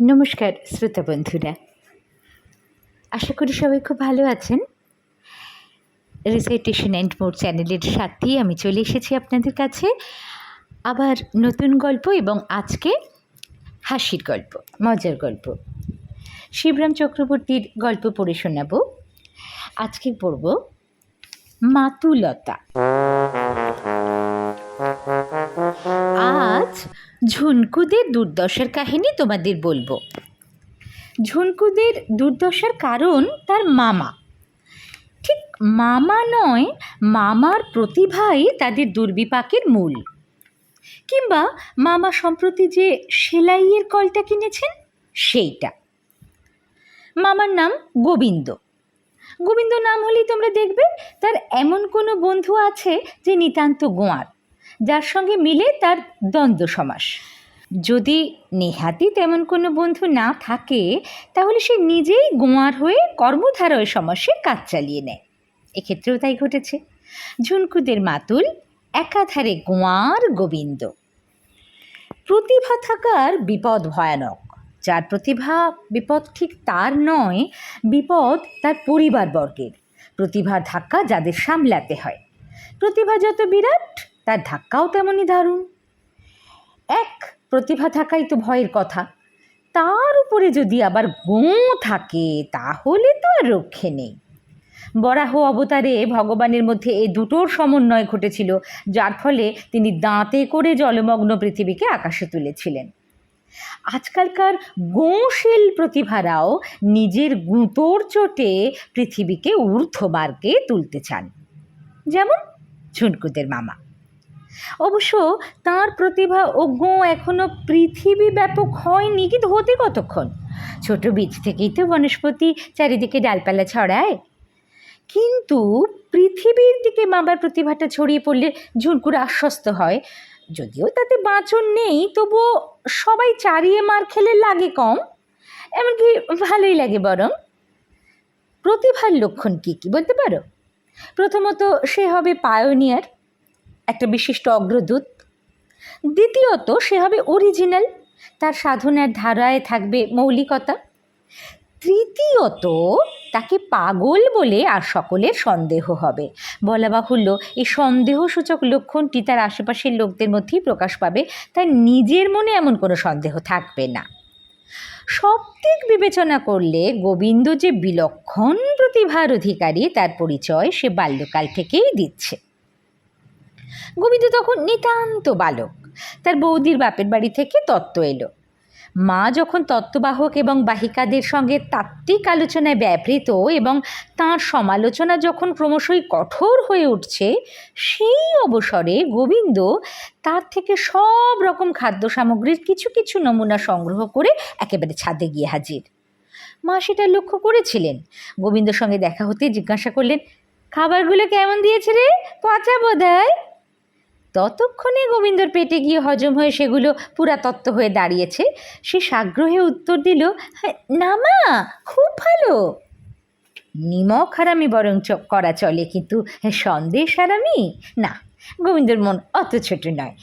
নমস্কার, শ্রোতা বন্ধুরা। আশা করি সবাই খুব ভালো আছেন। রিসাইটেশন অ্যান্ড মোর চ্যানেলের সাথেই আমি চলে এসেছি আপনাদের কাছে। আবার নতুন গল্প এবং আজকে হাসির গল্প, মজার গল্প। শিবরাম চক্রবর্তীর গল্প পড়ে শোনাব। আজকে পড়ব মাতুলতা। ঝুনকুদের দুর্দশার কাহিনী তোমাদের বলব। ঝুনকুদের দুর্দশার কারণ তার মামা। ঠিক মামা নয়, মামার প্রতিভাই তাদের দুর্বিপাকের মূল। কিংবা মামা সম্প্রতি যে সেলাইয়ের কলটা কিনেছেন, সেইটা। মামার নাম গোবিন্দ। গোবিন্দ নাম হলেই তোমরা দেখবে তার এমন কোনো বন্ধু আছে যে নিতান্ত গোয়ার। যার সঙ্গে মিলে তার দ্বন্দ্ব সমাস। যদি নেহাতি তেমন কোনো বন্ধু না থাকে, তাহলে সে নিজেই গোয়ার হয়ে কর্মধারয় সমাসে কাজ চালিয়ে নেয়। এক্ষেত্রেও তাই ঘটেছে। ঝুনকুদের মাতুল একাধারে গোয়ার গোবিন্দ। প্রতিভা থাকার বিপদ ভয়ানক। যার প্রতিভা বিপদ ঠিক তার নয়, বিপদ তার পরিবারবর্গের। প্রতিভার ধাক্কা যাদের সামলাতে হয়। প্রতিভা যত বিরাট তার ধাক্কাও তেমনই দারুণ। এক প্রতিভা থাকাই তো ভয়ের কথা। তার উপরে যদি আবার গোঁ থাকে, তাহলে তো আর রক্ষে নেই। বরাহ অবতারে ভগবানের মধ্যে এই দুটোর সমন্বয় ঘটেছিল, যার ফলে তিনি দাঁতে করে জলমগ্ন পৃথিবীকে আকাশে তুলেছিলেন। আজকালকার গোঁশীল প্রতিভারাও নিজের গুঁতোর চোটে পৃথিবীকে ঊর্ধ্বমার্গে তুলতে চান। যেমন ঝুনকুদের মামা। অবশ্য তার প্রতিভা অজ্ঞ এখনও পৃথিবী ব্যাপক হয়নি, কিন্তু হতে কতক্ষণ? ছোট বীজ থেকেই তো বনস্পতি চারিদিকে ডালপালা ছড়ায়। কিন্তু পৃথিবীর দিকে মামার প্রতিভাটা ছড়িয়ে পড়লে ঝুনকুর আশ্বস্ত হয়। যদিও তাতে বাঁচন নেই, তবুও সবাই চারিয়ে মার খেলে লাগে কম। এমনকি ভালোই লাগে বরং। প্রতিভার লক্ষণ কী কী বলতে পারো? প্রথমত সে হবে পায়োনিয়ার একটা বিশিষ্ট অগ্রদূত। দ্বিতীয়ত, সে হবে অরিজিনাল তার সাধনার ধারায় থাকবে মৌলিকতা। তৃতীয়ত, তাকে পাগল বলে আর সকলের সন্দেহ হবে। বলা বাহুল্য, এই সন্দেহসূচক লক্ষণটি তার আশেপাশের লোকদের মধ্যেই প্রকাশ পাবে, তার নিজের মনে এমন কোনো সন্দেহ থাকবে না। সব দিক বিবেচনা করলে, গোবিন্দ যে বিলক্ষণ প্রতিভার অধিকারী, তার পরিচয় সে বাল্যকাল থেকেই দিচ্ছে। গোবিন্দ তখন নিতান্ত বালক। তার বৌদির বাপের বাড়ি থেকে তত্ত্ব এলো। মা যখন তত্ত্ববাহক এবং বাহিকাদের সঙ্গে তাত্ত্বিক আলোচনায় ব্যবহৃত এবং তাঁর সমালোচনা যখন ক্রমশই কঠোর হয়ে উঠছে, সেই অবসরে গোবিন্দ তার থেকে সব রকম খাদ্য সামগ্রীর কিছু কিছু নমুনা সংগ্রহ করে একেবারে ছাদে গিয়ে হাজির। মা সেটা লক্ষ্য করেছিলেন। গোবিন্দর সঙ্গে দেখা হতে জিজ্ঞাসা করলেন, খাবারগুলো কেমন দিয়েছে রে? পচা বোধ ততক্ষণে গোবিন্দর পেটে গিয়ে হজম হয়ে সেগুলো পুরাতত্ত্ব হয়ে দাঁড়িয়েছে। সে সাগ্রহে উত্তর দিল "হ্যাঁ, না মা খুব ভালো। নিমক হারামি বরং করা চলে কিন্তু সন্দেশ হারামি? না গোবিন্দর মন অত ছোট নয়।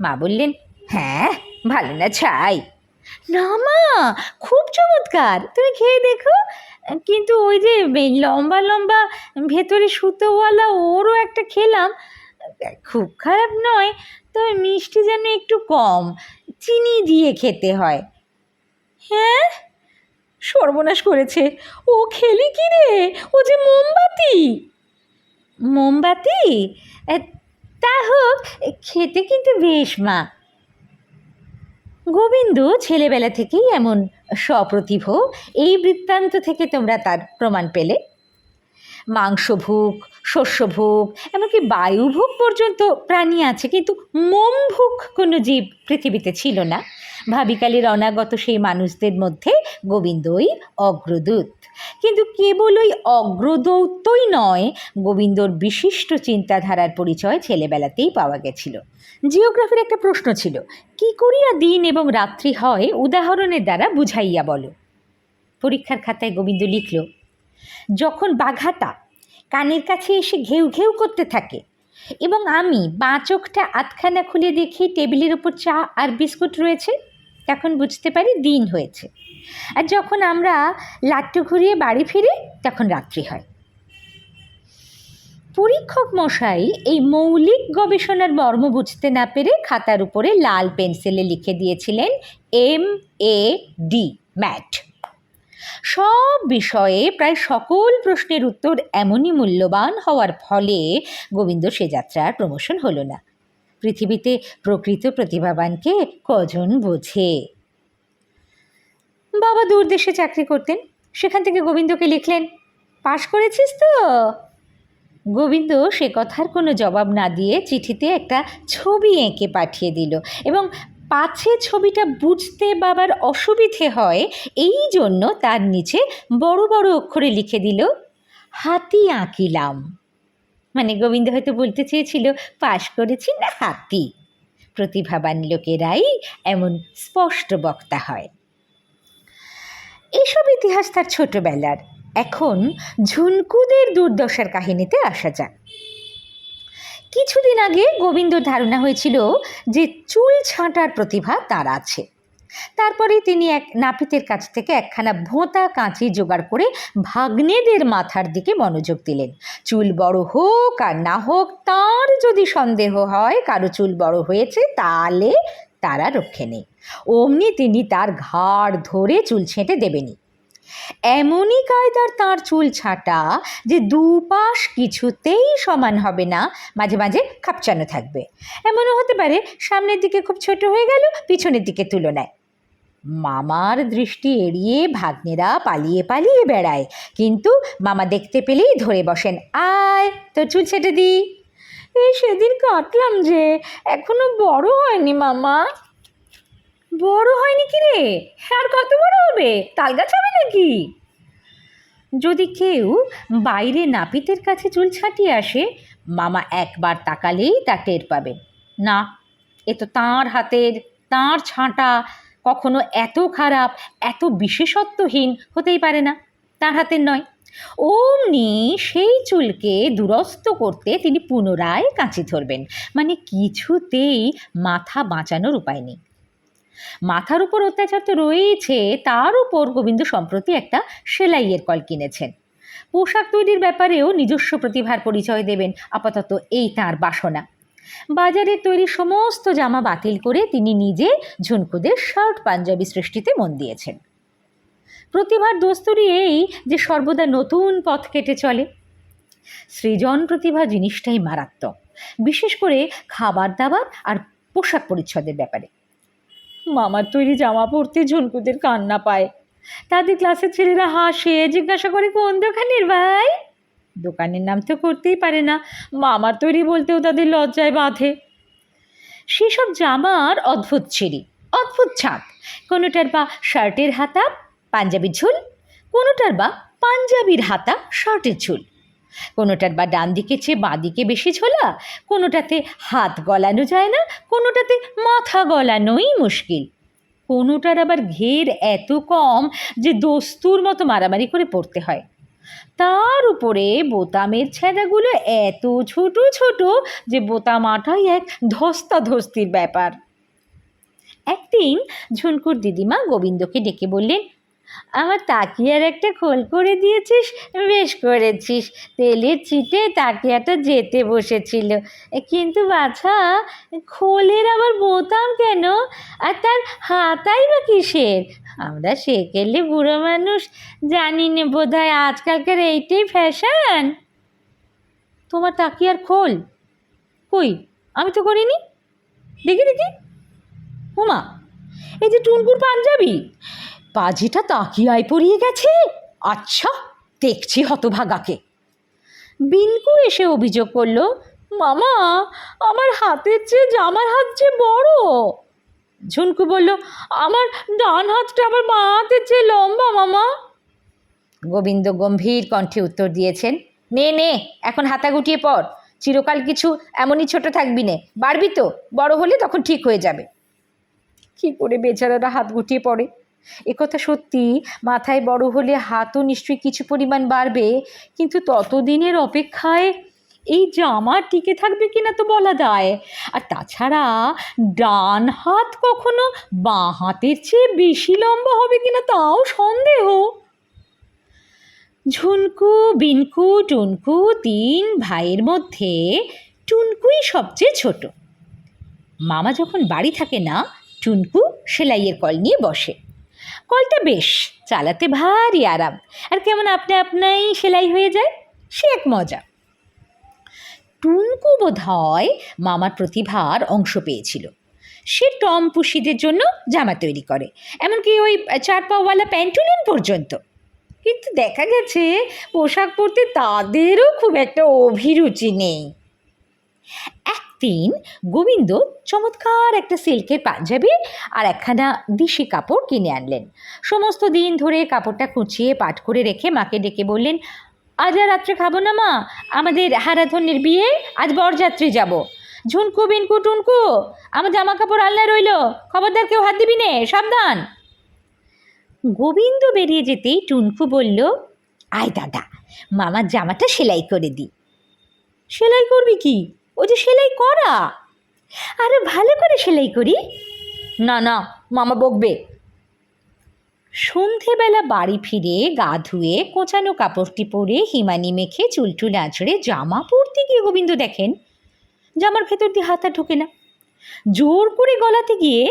মা বললেন হ্যাঁ ভালো না ছাই। না মা খুব চমৎকার তুমি খেয়ে দেখো। কিন্তু ওই যে লম্বা লম্বা ভেতরে সুতোওয়ালা ওরও একটা খেলাম খুব খারাপ নয়, তবে মিষ্টি যেন একটু কম। চিনি দিয়ে খেতে হয়। হ্যাঁ? সর্বনাশ করেছে। ও খেলি কি রে? ও যে মোমবাতি। মোমবাতি? তা হোক, খেতে কিন্তু বেশ, মা। গোবিন্দ ছেলেবেলা থেকেই এমন সপ্রতিভ। এই বৃত্তান্ত থেকে তোমরা তার প্রমাণ পেলে। মাংসভুক শস্যভুক এমনকি বায়ুভুক পর্যন্ত প্রাণী আছে, কিন্তু মোমভুক কোনো জীব পৃথিবীতে ছিল না। ভাবিকালের অনাগত সেই মানুষদের মধ্যে গোবিন্দই অগ্রদূত। কিন্তু কেবল ওই অগ্রদৌত্যই নয়, গোবিন্দর বিশিষ্ট চিন্তাধারার পরিচয় ছেলেবেলাতেই পাওয়া গেছিল। জিওগ্রাফির একটা প্রশ্ন ছিল, কি করিয়া দিন এবং রাত্রি হয়? উদাহরণের দ্বারা বুঝাইয়া বলো। পরীক্ষার খাতায় গোবিন্দ লিখল যখন বাঘাটা কানের কাছে এসে ঘেউ ঘেউ করতে থাকে এবং আমি বাঁ চোখটা আধখানা খুলে দেখি টেবিলের ওপর চা আর বিস্কুট রয়েছে, তখন বুঝতে পারি দিন হয়েছে। আর যখন আমরা লাট্টু ঘুরিয়ে বাড়ি ফিরে, তখন রাত্রি হয়। পরীক্ষক মশাই এই মৌলিক গবেষণার মর্ম বুঝতে না পেরে খাতার উপরে লাল পেন্সিলে লিখে দিয়েছিলেন এম এ ডি, ম্যাট। সব বিষয়ে প্রায় সকল প্রশ্নের উত্তর এমনই মূল্যবান হওয়ার ফলে গোবিন্দ সে যাত্রার প্রমোশন হলো না। পৃথিবীতে প্রকৃত প্রতিভাবানকে কজন বোঝে? বাবা দূর দেশে চাকরি করতেন, সেখান থেকে গোবিন্দকে লিখলেন, পাশ করেছিস তো? গোবিন্দ সে কথার কোনো জবাব না দিয়ে চিঠিতে একটা ছবি এঁকে পাঠিয়ে দিল এবং পাছে ছবিটা বুঝতে বাবার অসুবিধে হয়, এই জন্য তার নিচে বড় বড় অক্ষরে লিখে দিল, হাতি আঁকিলাম। মানে গোবিন্দ হয়তো বলতে চেয়েছিল, পাশ করেছি না হাতি? প্রতিভাবান লোকেরাই এমন স্পষ্ট বক্তা হয়। এসব ইতিহাস তার ছোটবেলার। এখন ঝুনকুদের দুর্দশার কাহিনীতে আসা যাক। কিছুদিন আগে গোবিন্দর ধারণা হয়েছিল যে চুল ছাঁটার প্রতিভা তার আছে। তারপরে তিনি এক নাপিতের কাছ থেকে একখানা ভোঁতা কাঁচি জোগাড় করে ভাগ্নেদের মাথার দিকে মনোযোগ দিলেন। চুল বড় হোক আর না হোক, তার যদি সন্দেহ হয় কারও চুল বড় হয়েছে, তাহলে তারা রক্ষে নেই। অমনি তিনি তার ঘাড় ধরে চুল ছেঁটে দেবেনি এমনই কায়দার তার চুল ছাঁটা যে দুপাশ কিছুতেই সমান হবে না, মাঝে মাঝে খাপচানো থাকবে। এমনও হতে পারে সামনের দিকে খুব ছোট হয়ে গেল, পিছনের দিকে তুলনায়। মামার দৃষ্টি এড়িয়ে ভাগ্নেরা পালিয়ে পালিয়ে বেড়ায়, কিন্তু মামা দেখতে পেলেই ধরে বসেন, আয়, তোর চুল ছেটে দিই। এই সেদিন কাটলাম যে, এখনও বড় হয়নি মামা। বড় হয়নি কি রে আর কত বড় হবে? তাল গাছ হবে নাকি? যদি কেউ বাইরে নাপিতের কাছে চুল ছাটিয়ে আসে, মামা একবার তাকালেই তা টের পাবেন না, এ তো তাঁর হাতের, তাঁর ছাঁটা কখনো এত খারাপ, এত বিশেষত্বহীন হতেই পারে না। তার হাতের নয়। অমনি সেই চুলকে দুরস্ত করতে তিনি পুনরায় কাঁচি ধরবেন। মানে কিছুতেই মাথা বাঁচানোর উপায় নেই। মাথার উপর অত্যাচার তো রয়েছে তার উপর গোবিন্দ সম্প্রতি একটা সেলাইয়ের কল কিনেছেন। পোশাক তৈরির ব্যাপারেও নিজস্ব প্রতিভার পরিচয় দেবেন, আপাতত এই তার বাসনা। বাজারের তৈরি সমস্ত জামা বাতিল করে তিনি নিজে ঝুনকুদের শার্ট পাঞ্জাবি সৃষ্টিতে মন দিয়েছেন। প্রতিভার দোস্তরই এই যে সর্বদা নতুন পথ কেটে চলে। সৃজন প্রতিভা জিনিসটাই মারাত্মক, বিশেষ করে খাবার দাবার আর পোশাক পরিচ্ছদের ব্যাপারে। মামার তৈরি জামা পরতে ঝুনকুদের কান্না পায়। তাদের ক্লাসের ছেলেরা হাসে, জিজ্ঞাসা করে, কোন দোকানের ভাই? দোকানের নাম তো করতেই পারে না, মামার তৈরি বলতেও তাদের লজ্জায় বাঁধে। সেসব জামার অদ্ভুত ছিঁড়ি অদ্ভুত ছাপ, কোনোটার বা শার্টের হাতা, পাঞ্জাবির ঝুল, কোনোটার বা পাঞ্জাবির হাতা, শার্টের ঝুল। কোনোটার বা ডান দিকে চেয়ে বাঁ দিকে বেশি ঝোলা, কোনোটাতে হাত গলানো যায় না, কোনোটাতে মাথা গলানোই মুশকিল। কোনোটার আবার ঘের এত কম যে দস্তুর মতো মারামারি করে পড়তে হয়। তার উপরে বোতামের ছেঁড়াগুলো এত ছোট ছোট যে বোতাম আটাই এক ধস্তাধস্তির ব্যাপার। একদিন ঝুনকুর দিদিমা গোবিন্দকে ডেকে বললেন আমার তাকিয়ার একটা খোল করে দিয়েছিস, বেশ করেছিস। তেলের চিটে তাকিয়াটা যেতে বসেছিল। কিন্তু বাছা, খোলের আবার বোতাম কেন? আর তার হাতাই বা কিসের? আমরা সেকেলে বুড়ো মানুষ জানি না বোধ হয় আজকালকার এইটাই ফ্যাশন। তোমার তাকিয়ার খোল? কই? আমি তো করিনি। দেখি দেখি। হুমা এই যে টুনকুর পাঞ্জাবি পাজিটা তাকিয়ায় পড়িয়ে গেছে? আচ্ছা দেখছি হতভাগাকে। বিনকু এসে অভিযোগ করল, মামা, আমার হাতের চেয়ে জামার হাত যে বড়। ঝুনকু বলল, আমার ডান হাতটা আমার মা হাতের চেয়ে লম্বা, মামা। গোবিন্দ গম্ভীর কণ্ঠে উত্তর দিয়েছেন, নে নে, এখন হাতা গুটিয়ে পড়। চিরকাল কিছু এমনই ছোট থাকবি নে। বাড়বি তো, বড় হলে তখন ঠিক হয়ে যাবে। কি করে বেচারারা হাত গুটিয়ে পড়ে? একথা সত্যি, মাথায় বড় হলে হাতও নিশ্চয়ই কিছু পরিমাণ বাড়বে, কিন্তু ততদিনের অপেক্ষায় এই জামা টিকে থাকবে কিনা তো বলা যায়। আর তাছাড়া ডান হাত কখনো বাঁ হাতের চেয়ে বেশি লম্বা হবে কিনা তাও সন্দেহ। ঝুনকু, বিনকু, টুনকু তিন ভাইয়ের মধ্যে টুনকুই সবচেয়ে ছোট। মামা যখন বাড়ি থাকে না, টুনকু সেলাইয়ের কল নিয়ে বসে। কলটা বেশ, চালাতে ভারী আরাম। আর কেমন আপনা আপনাই সেলাই হয়ে যায়? সে এক মজা। টুনকু বোধ হয় মামার প্রতিভার অংশ পেয়েছিল। সে টম পুষিদের জন্য জামা তৈরি করে, এমনকি ওই চার পাওয়ালা প্যান্টুলন পর্যন্ত। কিন্তু দেখা গেছে, পোশাক পরতে তাদেরও খুব একটা অভিরুচি নেই। একদিন গোবিন্দ চমৎকার একটা সিল্কের পাঞ্জাবি আর একখানা দিশি কাপড় কিনে আনলেন। সমস্ত দিন ধরে কাপড়টা কুচিয়ে পাট করে রেখে মাকে ডেকে বললেন, আজ আর রাত্রে খাব না মা, আমাদের হারাধনের বিয়ে, আজ বরযাত্রী যাব। ঝুনকু, বিনকু, টুনকু, আমার জামা কাপড় আল্লাহ রইল, খবরদার কেউ হাত দিবি নে, সাবধান। গোবিন্দ বেরিয়ে যেতেই টুনকু বলল, আয় দাদা, মামার জামাটা সেলাই করে দি। সেলাই করবি কি? ও যে সেলাই করা। আরও ভালো করে সেলাই করি। না না, মামা বকবে। সন্ধেবেলা বাড়ি ফিরে গা ধুয়ে কোচানো কাপড়টি পরে হিমানি মেখে চুলটুল আঁচড়ে জামা পরতে গিয়ে গোবিন্দ দেখেন জামার ভেতর দিয়ে হাতটা ঢোকে না। জোর করে গলাতে গিয়ে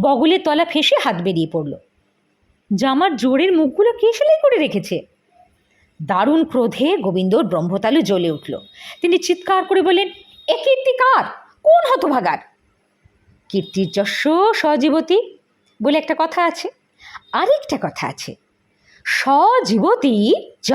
বগলের তলা ফেসে হাত বেরিয়ে পড়ল। জামার জোরের মুখগুলো কে সেলাই করে রেখেছে? দারুণ ক্রোধে গোবিন্দর ব্রহ্মতালু জ্বলে উঠল। তিনি চিৎকার করে বললেন এ কীর্তিকার কোন হতভাগার? কীর্তির যশ সজীবতী বলে একটা কথা আছে। আরেকটা কথা আছে। সজীবতী জ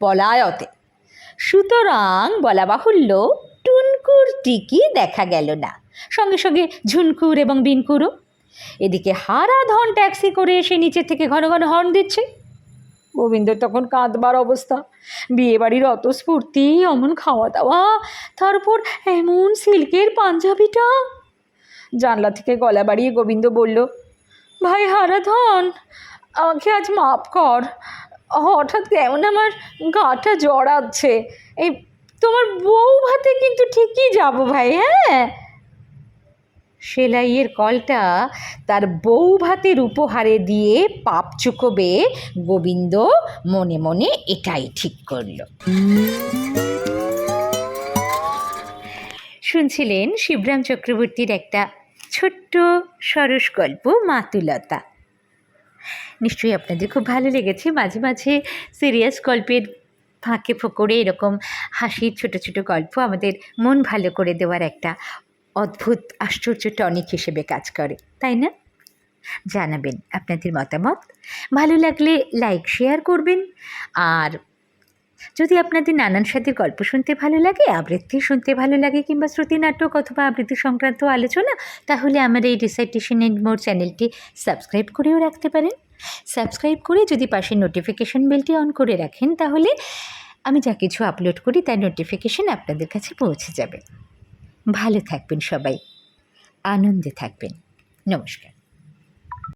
পলায়তে। সুতরাং বলা বাহুল্য টুনকুর টিকি দেখা গেল না? সঙ্গে সঙ্গে ঝুনকুর এবং বিনকুরও। এদিকে হারা ধন ট্যাক্সি করে এসে নিচে থেকে ঘন ঘন হর্ন দিচ্ছে। গোবিন্দর তখন কাঁদবার অবস্থা। বিয়ে বাড়ির অত স্ফূর্তি, অমন খাওয়া দাওয়া তারপর এমন সিল্কের পাঞ্জাবিটা। জানলা থেকে গলা বাড়িয়ে গোবিন্দ বলল, ভাই হারাধন, আমাকে আজ মাফ কর। হঠাৎ কেমন আমার গাটা জড়াচ্ছে। এই তোমার বউ ভাতে কিন্তু ঠিকই যাব ভাই হ্যাঁ? সেলাইয়ের কলটা তার বউ ভাতের উপহারে দিয়ে পাপ চুকোবে গোবিন্দ মনে মনে এটাই ঠিক করল। শুনছিলেন শিবরাম চক্রবর্তীর একটা ছোট্ট সরস গল্প, মাতুলতা। নিশ্চয়ই আপনাদের খুব ভালো লেগেছে। মাঝে মাঝে সিরিয়াস গল্পের ফাঁকে ফোকরে এরকম হাসির ছোট ছোট গল্প আমাদের মন ভালো করে দেওয়ার একটা অদ্ভুত আশ্চর্য টনিক হিসেবে কাজ করে, তাই না? জানাবেন আপনাদের মতামত। ভালো লাগলে লাইক, শেয়ার করবেন। আর যদি আপনাদের নানান সাথে গল্প শুনতে ভালো লাগে, আবৃত্তি শুনতে ভালো লাগে, কিংবা শ্রুতি নাটক অথবা আবৃত্তি সংক্রান্ত আলোচনা, তাহলে আমার এই রিসাইটেশন এন্ড মোর চ্যানেলটি সাবস্ক্রাইব করেও রাখতে পারেন। সাবস্ক্রাইব করে যদি পাশে নোটিফিকেশন বেলটি অন করে রাখেন, তাহলে আমি যা কিছু আপলোড করি, তার নোটিফিকেশন আপনাদের কাছে পৌঁছে যাবে। ভালো থাকবেন সবাই। আনন্দে থাকবেন। নমস্কার।